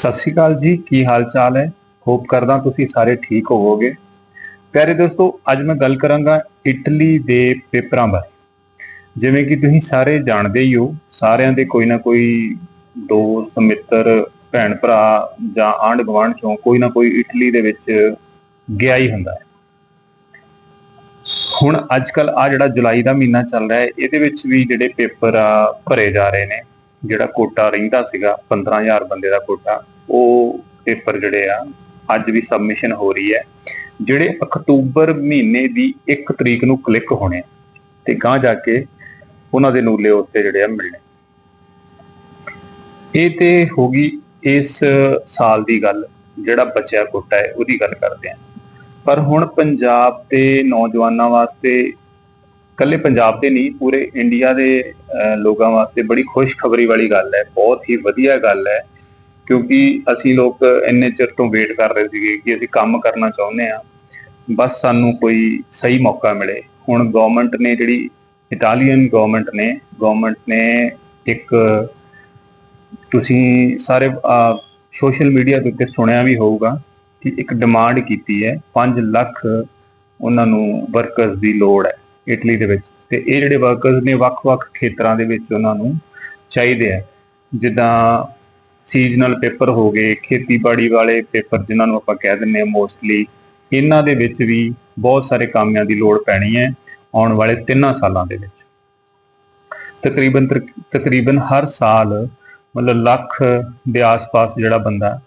ਸਤਿ ਸ਼੍ਰੀ ਅਕਾਲ ਜੀ, ਕੀ ਹਾਲ ਚਾਲ ਹੈ? ਹੋਪ ਕਰਦਾ ਤੁਸੀਂ ਸਾਰੇ ਠੀਕ ਹੋਵੋਗੇ। ਪਿਆਰੇ ਦੋਸਤੋ, ਅੱਜ ਮੈਂ ਗੱਲ ਕਰਾਂਗਾ ਇਟਲੀ ਦੇ ਪੇਪਰਾਂ ਬਾਰੇ। ਜਿਵੇਂ ਕਿ ਤੁਸੀਂ ਸਾਰੇ ਜਾਣਦੇ ਹੀ ਹੋ, ਸਾਰਿਆਂ ਦੇ ਕੋਈ ਨਾ ਕੋਈ ਦੋਸਤ, ਮਿੱਤਰ, ਭੈਣ ਭਰਾ ਜਾਂ ਆਂਢ ਗੁਆਂਢ ਚੋਂ ਕੋਈ ਨਾ ਕੋਈ ਇਟਲੀ ਦੇ ਵਿੱਚ ਗਿਆ ਹੀ ਹੁੰਦਾ ਹੈ। ਹੁਣ ਅੱਜ ਕੱਲ ਆ ਜਿਹੜਾ ਜੁਲਾਈ ਦਾ ਮਹੀਨਾ ਚੱਲ ਰਿਹਾ ਹੈ, ਇਹਦੇ ਵਿੱਚ ਵੀ ਜਿਹੜੇ ਪੇਪਰ ਆ, ਭਰੇ ਜਾ ਰਹੇ ਨੇ। ਜਿਹੜਾ ਕੋਟਾ ਰਹਿੰਦਾ ਸੀਗਾ 15000 ਬੰਦੇ ਦਾ ਕੋਟਾ, ਉਹ ਪੇਪਰ ਜਿਹੜੇ ਆ, ਅੱਜ ਵੀ ਸਬਮਿਸ਼ਨ ਹੋ ਰਹੀ ਹੈ। ਜਿਹੜੇ ਅਕਤੂਬਰ ਮਹੀਨੇ ਦੀ 1 ਤਰੀਕ ਨੂੰ ਕਲਿੱਕ ਹੋਣੇ ਤੇ ਗਾਂ ਜਾ ਕੇ ਉਹਨਾਂ ਦੇ ਨੂਲੇ ਉੱਤੇ ਜਿਹੜੇ ਆ ਮਿਲਣੇ ਇਹ ਤੇ ਹੋ ਗਈ ਇਸ ਸਾਲ ਦੀ ਗੱਲ, ਜਿਹੜਾ ਬਚਿਆ ਕੋਟਾ ਹੈ, ਉਹਦੀ ਗੱਲ ਕਰਦੇ ਆ। ਪਰ ਹੁਣ ਪੰਜਾਬ ਦੇ ਨੌਜਵਾਨਾਂ ਵਾਸਤੇ ਕੱਲੇ ਪੰਜਾਬ ਦੇ ਨਹੀਂ, ਪੂਰੇ ਇੰਡੀਆ ਦੇ ਲੋਕਾਂ ਵਾਸਤੇ ਬੜੀ ਖੁਸ਼ਖਬਰੀ ਵਾਲੀ ਗੱਲ ਹੈ, ਬਹੁਤ ਹੀ ਵਧੀਆ ਗੱਲ ਹੈ, ਕਿਉਂਕਿ ਅਸੀਂ ਲੋਕ ਇੰਨੇ ਚਿਰ ਤੋਂ ਵੇਟ ਕਰ ਰਹੇ ਸੀਗੇ ਕਿ ਅਸੀਂ ਕੰਮ ਕਰਨਾ ਚਾਹੁੰਦੇ ਆ ਬਸ ਸਾਨੂੰ ਕੋਈ ਸਹੀ ਮੌਕਾ ਮਿਲੇ। ਹੁਣ ਗਵਰਨਮੈਂਟ ਨੇ ਜਿਹੜੀ ਇਟਾਲੀਅਨ ਗਵਰਨਮੈਂਟ ਨੇ ਗਵਰਨਮੈਂਟ ਨੇ ਇੱਕ ਤੁਸੀਂ ਸਾਰੇ ਸੋਸ਼ਲ ਮੀਡੀਆ ਦੇ ਉੱਤੇ ਸੁਣਿਆ ਵੀ ਹੋਊਗਾ ਕਿ ਇੱਕ ਡਿਮਾਂਡ ਕੀਤੀ ਹੈ 5 ਲੱਖ ਉਹਨਾਂ ਨੂੰ ਵਰਕਰਸ ਦੀ ਲੋੜ ਹੈ ਇਟਲੀ ਦੇ ਵਿੱਚ। ਤੇ ਇਹ ਜਿਹੜੇ ਵਰਕਰਸ ਨੇ ਵੱਖ-ਵੱਖ ਖੇਤਰਾਂ ਦੇ ਵਿੱਚ ਉਹਨਾਂ ਨੂੰ ਚਾਹੀਦੇ ਆ। ਜਿੱਦਾਂ ਸੀਜ਼ਨਲ ਪੇਪਰ ਹੋ ਗਏ, ਖੇਤੀਬਾੜੀ ਵਾਲੇ ਪੇਪਰ ਜਿਨ੍ਹਾਂ ਨੂੰ ਆਪਾਂ ਕਹਿ ਦਿੰਦੇ ਆ ਮੋਸਟਲੀ ਇਹਨਾਂ ਦੇ ਵਿੱਚ ਵੀ ਬਹੁਤ ਸਾਰੇ ਕਾਮਿਆਂ ਦੀ ਲੋੜ ਪੈਣੀ ਹੈ ਆਉਣ ਵਾਲੇ 3 ਸਾਲਾਂ ਦੇ ਵਿੱਚ। ਤਕਰੀਬਨ ਤਕ- ਤਕਰੀਬਨ ਹਰ ਸਾਲ ਮਤਲਬ ਲੱਖ ਦੇ ਆਸ-ਪਾਸ ਜਿਹੜਾ ਬੰਦਾ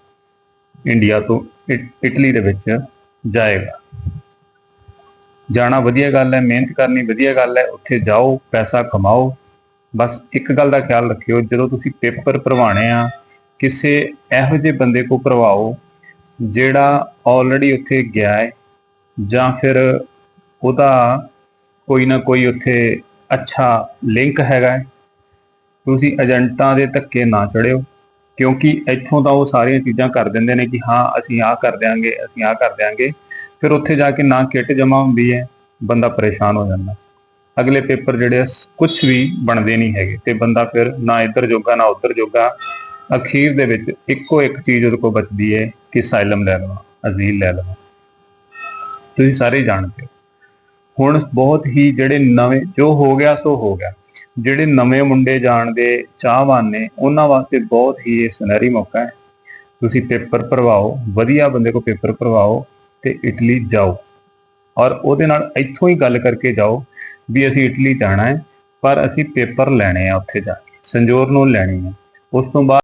ਇੰਡੀਆ ਤੋਂ ਇਟਲੀ ਦੇ ਵਿੱਚ ਜਾਏਗਾ। ਜਾਣਾ ਵਧੀਆ ਗੱਲ ਹੈ, ਮਿਹਨਤ ਕਰਨੀ ਵਧੀਆ ਗੱਲ ਹੈ, ਉੱਥੇ ਜਾਓ, ਪੈਸਾ ਕਮਾਓ। ਬਸ ਇੱਕ ਗੱਲ ਦਾ ਖਿਆਲ ਰੱਖਿਓ, ਜਦੋਂ ਤੁਸੀਂ ਪੇਪਰ ਭਰਵਾਣੇ ਆ, ਕਿਸੇ ਇਹੋ ਜਿਹੇ ਬੰਦੇ ਕੋ ਭਰਵਾਓ, ਜਿਹੜਾ ਆਲਰੇਡੀ ਉੱਥੇ ਗਿਆ ਹੈ, ਜਾਂ ਫਿਰ ਉਹਦਾ ਕੋਈ ਨਾ ਕੋਈ ਉੱਥੇ ਅੱਛਾ ਲਿੰਕ ਹੈਗਾ ਤੁਸੀਂ ਏਜੰਟਾਂ ਦੇ ਧੱਕੇ ਨਾ ਚੜਿਓ, ਕਿਉਂਕਿ ਇੱਥੋਂ ਤਾਂ ਉਹ ਸਾਰੀਆਂ ਚੀਜ਼ਾਂ ਕਰ ਦਿੰਦੇ ਨੇ ਕਿ ਹਾਂ, ਅਸੀਂ ਆਹ ਕਰ ਦਿਆਂਗੇ, ਅਸੀਂ ਆਹ ਕਰ ਦਿਆਂਗੇ। ਫਿਰ ਉੱਥੇ ਜਾ ਕੇ ਨਾ ਕਿੱਟ ਜਮਾ ਹੁੰਦੀ ਹੈ, ਬੰਦਾ ਪਰੇਸ਼ਾਨ ਹੋ ਜਾਂਦਾ। ਅਗਲੇ ਪੇਪਰ ਜਿਹੜੇ ਕੁਝ ਵੀ ਬਣਦੇ ਨਹੀਂ ਹੈਗੇ ਤੇ ਬੰਦਾ ਫਿਰ ਨਾ ਇੱਧਰ ਜੋਗਾ, ਨਾ ਉੱਧਰ ਜੋਗਾ। ਅਖੀਰ ਦੇ ਵਿੱਚ ਇੱਕੋ ਇੱਕ ਚੀਜ਼ ਉਹਦੇ ਕੋਲ ਬਚਦੀ ਹੈ ਕਿ ਸਾਇਲਮ ਲੈ ਲਵਾਂ ਅਜ਼ੀਲ ਲੈ ਲਵਾਂ। ਤੁਸੀਂ ਸਾਰੇ ਜਾਣਦੇ ਹੋ। ਹੁਣ ਬਹੁਤ ਹੀ ਜਿਹੜੇ ਨਵੇਂ, ਜੋ ਹੋ ਗਿਆ, ਸੋ ਹੋ ਗਿਆ। ਜਿਹੜੇ ਨਵੇਂ ਮੁੰਡੇ ਜਾਣ ਦੇ ਚਾਹਵਾਨ ਨੇ, ਉਹਨਾਂ ਵਾਸਤੇ ਬਹੁਤ ਹੀ ਇਹ ਸੁਨਹਿਰੀ ਮੌਕਾ ਹੈ। ਤੁਸੀਂ ਪੇਪਰ ਭਰਵਾਓ, ਵਧੀਆ ਬੰਦੇ ਕੋ ਪੇਪਰ ਭਰਵਾਓ ਤੇ ਇਟਲੀ ਜਾਓ। ਔਰ ਉਹਦੇ ਨਾਲ ਇੱਥੋਂ ਹੀ ਗੱਲ ਕਰਕੇ ਜਾਓ ਵੀ ਅਸੀਂ ਇਟਲੀ ਜਾਣਾ ਹੈ, ਪਰ ਅਸੀਂ ਪੇਪਰ ਲੈਣੇ ਆ ਉੱਥੇ ਜਾ ਕੇ, ਸੰਜੋਰ ਨੂੰ ਲੈਣੀ ਹੈ। ਉਸ ਤੋਂ ਬਾਅਦ